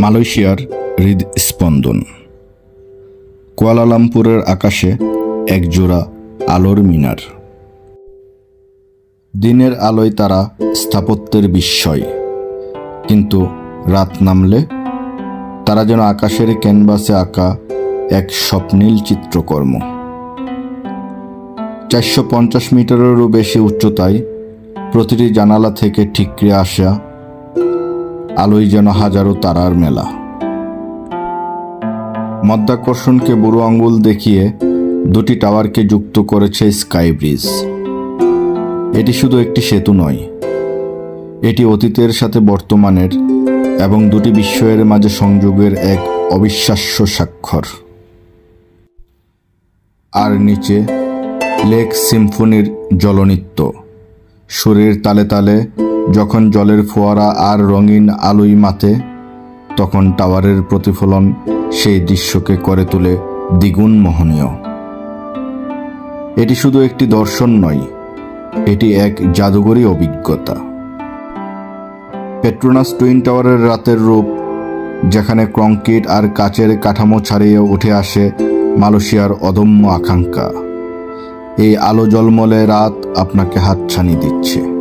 মালয়েশিয়ার হৃদস্পন্দন। কুয়ালালামপুরের আকাশে একজোড়া আলোর মিনার। দিনের আলোয় তারা স্থাপত্যের বিস্ময়। কিন্তু রাত নামলে তারা যেন আকাশের ক্যানভাসে আঁকা এক স্বপ্নীল চিত্রকর্ম। চারশো পঞ্চাশ মিটারেরও বেশি উচ্চতায় প্রতিটি জানালা থেকে ঠিকরে আসা আলোয় যেন হাজারো তারার মেলা। মধ্যাকর্ষণকে বুড়ো আঙ্গুল দেখিয়ে দুটি টাওয়ারকে যুক্ত করেছে স্কাই ব্রিজ। এটি শুধু একটি সেতু নয়, এটি অতীতের সাথে বর্তমানের এবং দুটি বিস্ময়ের মাঝে সংযোগের এক অবিশ্বাস্য স্বাক্ষর। আর নিচে লেক সিম্ফনির জলনৃত্য, সুরের তালে তালে যখন জলের ফোয়ারা আর রঙিন আলোই মাতে তখন টাওয়ারের প্রতিফলন সেই দৃশ্যকে করে তোলে দ্বিগুণ মোহনীয়। এটি শুধু একটি দর্শন নয়, এটি এক জাদুকরী অভিজ্ঞতা। পেট্রোনাস টুইন টাওয়ারের রাতের রূপ, যেখানে কংক্রিট আর কাচের কাঠামো ছাড়িয়ে উঠে আসে মালয়েশিয়ার অদম্য আকাঙ্ক্ষা। এই আলো জলমলে রাত আপনাকে হাতছানি দিচ্ছে।